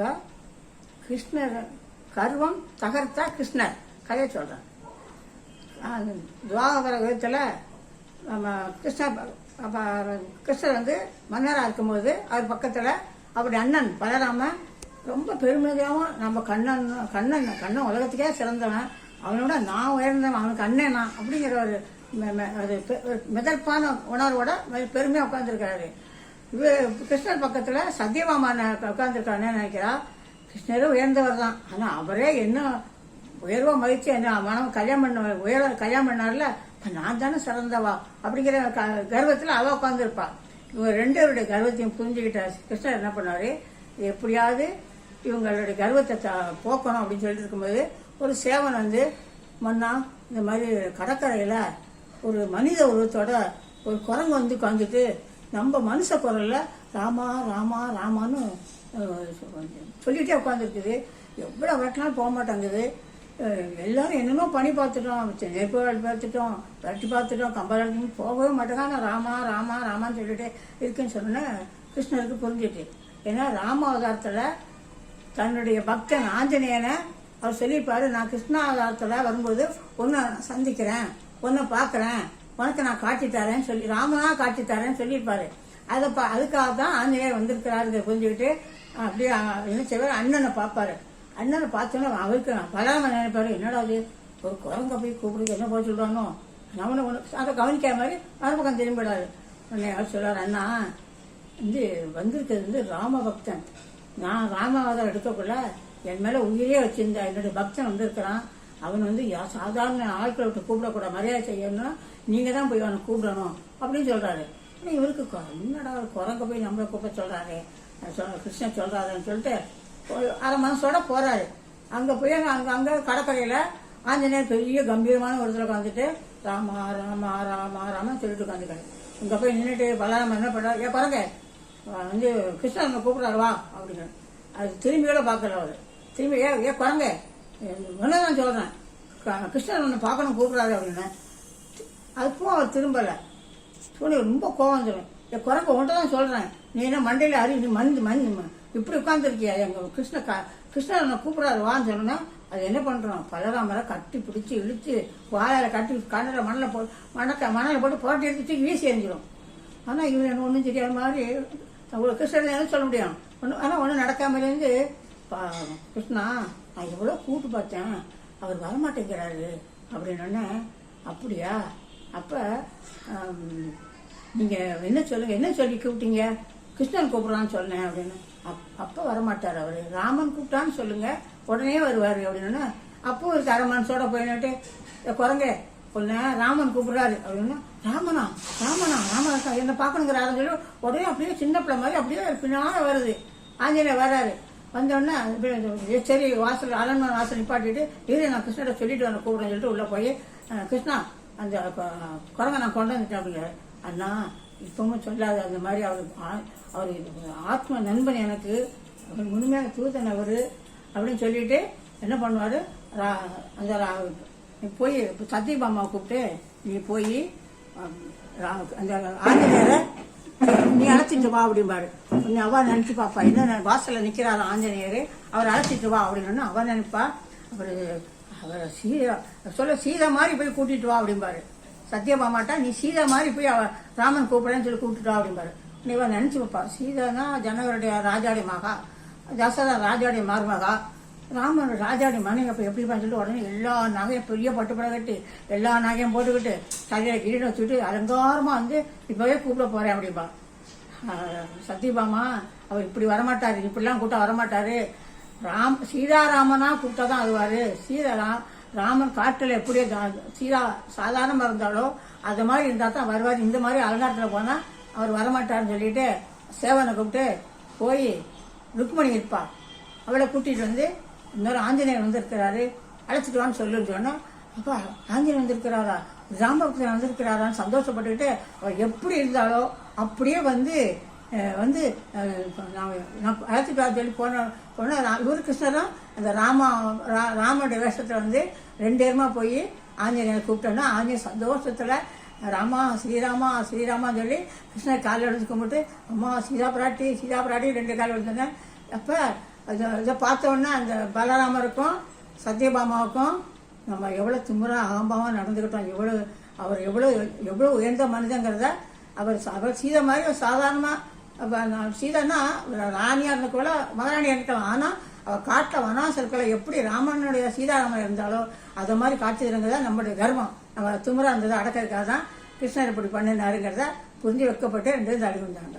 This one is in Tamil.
இப்போ கிருஷ்ணர் கர்வம் தகர்த்தா கிருஷ்ணர். கதையை சொல்கிறேன் துவாகர விதத்தில் நம்ம கிருஷ்ண கிருஷ்ணர் வந்து மன்னராக இருக்கும்போது அவர் பக்கத்தில் அவருடைய அண்ணன் பலராம ரொம்ப பெருமையாகவும் நம்ம கண்ணன் கண்ணன் கண்ணன் உலகத்துக்கே சிறந்தவன். அவனோட நான் உயர்ந்தவன் அவனுக்கு அண்ணன் நான் அப்படிங்கிற ஒரு ஒரு பெ- உணர்வோட பெருமையாக உட்காந்துருக்காரு கிருஷ்ணர் பக்கத்தில் சத்யபாமா உட்காந்துருக்காருன்னு நினைக்கிறா? கிருஷ்ணர் உயர்ந்தவர் தான். ஆனால் அவரே என்ன உயர்வா மகிழ்ச்சி என்ன மனம் கல்யாணம் பண்ண உயர கல்யாணம் பண்ணார்ல? நான் தானே சிறந்தவா? அப்படிங்கிற க- கர்வத்தில் அவ உட்காந்துருப்பா இவங்க ரெண்டு கர்வத்தையும் புரிஞ்சுக்கிட்ட கிருஷ்ணர் என்ன பண்ணாரு? எப்படியாவது இவங்களுடைய கர்வத்தை த- போக்கணும் அப்படின்னு சொல்லிட்டு இருக்கும்போது ஒரு சேவன் வந்து மன்னா இந்த மாதிரி கடற்கரையில ஒரு மனித உருவத்தோட ஒரு குரங்கு வந்து உட்காந்துட்டு நம்ம மனுஷ குரலில் ராமா ராமா ராமான்னு சொல்லிகிட்டே உட்காந்துருக்குது எவ்வளோ வெட்டினாலும் போக மாட்டேங்குது. எல்லாரும் என்னென்னோ பண்ணி பார்த்துட்டோம். நெருப்பு வேலை பார்த்துட்டோம். விரட்டி பார்த்துட்டோம். கம்பளம் போகவே மாட்டேங்க ராமா ராமா ராமான்னு சொல்லிட்டு இருக்குன்னு சொன்னேன் கிருஷ்ணருக்கு புரிஞ்சிட்டு ஏன்னா ராம அவதாரத்தில் தன்னுடைய பக்தன் ஆஞ்சநேயனை அவர் சொல்லியிருப்பாரு நான் கிருஷ்ணா அவதாரத்தில் வரும்போது உன்னை சந்திக்கிறேன். ஒன்றை பார்க்குறேன். உனக்கு நான் காட்டி தரேன்னு சொல்லி ராமனா காட்சி தரேன்னு சொல்லியிருப்பாரு. அதை பா அதுக்காக தான் ஆஞ்சநேயர் வந்திருக்கிறாருங்க புரிஞ்சுக்கிட்டு. அப்படியே என்ன செய்வார்? அண்ணனை பார்ப்பாரு. அண்ணனை பார்த்தோன்னே அவருக்கு பலராம நினைப்பாரு. என்னடா அது ஒரு குரங்க போய் கூப்பிடுறது என்ன போய் சொல்கிறானோ நம்மளை ஒன்று அதை கவனிக்காத மாதிரி மறுபக்கம் திரும்பிடாரு. உடனே அவர் சொல்றாரு அண்ணா வந்து வந்திருக்கிறது வந்து ராம பக்தன். நான் ராமாவதாரம் எடுக்கக்குள்ள என் மேலே உயிரே வச்சிருந்தேன். என்னுடைய பக்தன் வந்திருக்கிறான். அவன் வந்து சாதாரண ஆட்களை விட்டு கூப்பிடக்கூடாது மரியாதை செய்யணும்னா நீங்க தான் போய் அவனை கூப்பிடணும் அப்படின்னு சொல்றாரு. ஆனா இவருக்கு என்னடா ஒரு குரங்க போய் நம்மளை கூப்பிட சொல்றாரு? சொல் கிருஷ்ணன் சொல்றாருன்னு சொல்லிட்டு ஒரு அரை மனசோட போறாரு. அங்க போய் அங்க அங்க கடற்கரையில ஆஞ்சநேயர் பெரிய கம்பீரமான ஒரு உட்காந்துட்டு ராமா ராமா ராமா ராமன் சொல்லிட்டு உட்காந்துக்காரு இங்க போய் நின்றுட்டு பலராம என்ன பண்றாரு? ஏ பாருங்க வந்து கிருஷ்ணன் கூப்பிடுறாரு வா அப்படின்னு அது திரும்பி கூட திரும்பி ஏ ஏ குரங்க தான் சொல்றேன்? கிருஷ்ணன் ஒன்று பார்க்கணும் கூப்பிடாது அப்படின்னு. அதுக்கும் அவர் திரும்பலை. சோனி ரொம்ப கோவம் வந்துடும் என் குரங்க ஒன்று தான் சொல்கிறேன் நீ என்ன மண்டையில் அறி நீ மஞ்சு இப்படி உட்காந்துருக்கியா எங்கள் கிருஷ்ண கா கிருஷ்ணர் உன்னை கூப்பிடுறாரு வான்னு சொன்னா அது என்ன பண்ணுறோம் பலராமரை கட்டி பிடிச்சி இழுத்து வாயால கட்டி கண்ணில் மணலில் போ மணக்க மணலில் போட்டு புரட்டி எடுத்து வீசி எறிஞ்சிடும் ஆனால் இவன் எனக்கு ஒன்றும் தெரியாத மாதிரி அவ்வளோ கிருஷ்ணன் என்ன சொல்ல முடியும்? ஒன்று ஆனால் ஒன்றும் நடக்காமலேருந்து பா- கிருஷ்ணா நான் எவ்வளோ கூட்டு பார்த்தேன். அவர் வரமாட்டேங்கிறாரு அப்படின்னு அப்படியா? அப்போ நீங்கள் என்ன சொல்லுங்க என்ன சொல்லி கூப்பிட்டீங்க? கிருஷ்ணன் கூப்பிட்றான்னு சொன்னேன் அப்படின்னு. அப் அப்போ வரமாட்டார் அவர். ராமன் கூப்பிட்டான்னு சொல்லுங்க உடனே வருவார் அப்படின்னு அப்போ ஒரு அரை மனசோட போயிட்டு குரங்க பொண்ணு ராமன் கூப்பிடுறாரு அப்படின்னா ராமனா ராமனா ராமனா என்ன பார்க்கணுங்கிறாரு சொல்லி உடனே அப்படியே சின்ன பிள்ளை மாதிரி அப்படியே பின்னால வருது. ஆஞ்சநேயர் வராரு வந்தோடனே அப்படியே சரி வாசல் அரண்மனை வாசல் நிப்பாட்டிட்டு இரு நான் கிருஷ்ணகிட்ட சொல்லிட்டு வரேன் கூப்பிடுறேன் சொல்லிட்டு உள்ள போய் கிருஷ்ணா அந்த குரங்க நான் கொண்டு வந்துட்டேன் அப்படிங்க. அண்ணா இப்பவும் சொல்லாது அந்த மாதிரி அவர் அவர் ஆத்ம நண்பன் எனக்கு. அவர் முழுமையாக தூதன் அவர். அப்படின்னு சொல்லிட்டு என்ன பண்ணுவார்? ரா- அந்த ரா- நீ போய் சத்தியபாமாவை கூப்பிட்டு நீ போய் அந்த ஆஞ்சநேயரை நீ அழைச்சிட்டு வா அப்படிம்பாரு. நீ அவ நினைச்சு பாப்பா என்ன வாசல்ல நிக்கிறாரு ஆஞ்சநேயர்? அவர் அழைச்சிட்டு வா அப்படின்னு அவ நினைப்பா. அவரு அவர் சீதா சொல்ல சீதா மாதிரி போய் கூட்டிட்டு வா அப்படிம்பாரு. சத்யபாமாட்டா நீ சீதா மாதிரி போய் அவ ராமன் கூப்பிடுறேன்னு சொல்லி கூப்பிட்டு வா அப்படிம்பாரு. நீ இவன் நினைச்சு வைப்பா சீதா தான் ஜனவருடைய ராஜாடி மகா? தசரா ராஜாடி மருமகா? ராமன் ராஜாடி மனைவி அப்போ எப்படி சொல்லிட்டு உடனே எல்லா நகையும் பெரிய பட்டுப்பட கட்டி எல்லா நகையும் போட்டுக்கிட்டு தலையில கிரீடம் வச்சுட்டு அலங்காரமாக வந்து இப்போவே கூப்பிட போகிறேன் அப்படிம்பா. ஆஹ் சத்யபாமா அவர் இப்படி வரமாட்டார் இப்படிலாம் கூப்பிட்டா வரமாட்டார். ராம் சீதாராமனா கூப்பிட்டா தான் அதுவார் சீதாராம் ராமன் காட்டில் எப்படி சீதா சாதாரணமாக இருந்தாலோ அது மாதிரி இருந்தால் தான் வருவார். இந்த மாதிரி அலங்காரத்தில் போனால் அவர் வரமாட்டார்னு சொல்லிட்டு சேவனை கூப்பிட்டு போய் ருக்மணி இருப்பா. அவளை கூட்டிகிட்டு வந்து இன்னொரு ஆஞ்சநேயர் வந்திருக்கிறாரு. அழைச்சிட்டு வான்னு சொல்லுன்னு சொன்னா அப்பா ஆஞ்சநேயர் வந்திருக்கிறாரா? ராமபக்தர் வந்திருக்கிறாரான்னு சந்தோஷப்பட்டுக்கிட்டு அவர் எப்படி இருந்தாலோ அப்படியே வந்து வந்து நான் நான் அழைச்சிட்டு சொல்லி போன போனால் இவர் கிருஷ்ணரும் அந்த ராமா ரா- ராமனுடைய வேஷத்தில் வந்து ரெண்டு பேருமா போய் ஆஞ்சநேயரை கூப்பிட்டோன்னா ஆஞ்சநேயர் சந்தோஷத்தில் ராமா ஸ்ரீராமா ஸ்ரீராமா சொல்லி கிருஷ்ணர் காலில் எடுத்து கும்பிட்டு அம்மா சீதா பிராட்டி சீதா பிராட்டி ரெண்டு கால் எடுத்துருந்தேன் அப்போ அது இதை பார்த்தோன்னே அந்த பலராமருக்கும் சத்யபாமாவுக்கும் நம்ம எவ்வளோ திமுறாக ஆம்பாவாக நடந்துக்கிட்டோம். எவ்வளோ அவர் எவ்வளோ எவ்வளோ உயர்ந்த மனிதங்கிறத அவர் அவர் சீதை மாதிரி ஒரு சாதாரணமாக சீதைன்னா ராணியாக இருந்த கூட மகாராணியாக இருக்கலாம். ஆனால் அவள் காட்டில் வனாசல்களை எப்படி ராமனுடைய சீதாராமன் இருந்தாலோ அதை மாதிரி காட்சி இருந்ததா நம்மளுடைய கர்வம் நம்ம திமுறாக இருந்ததை அடக்கிறதுக்காக தான் கிருஷ்ணர் இப்படி பண்ணினாருங்கிறத புரிஞ்சு வைக்கப்பட்டு ரெண்டு தள்ளி வந்தாங்க.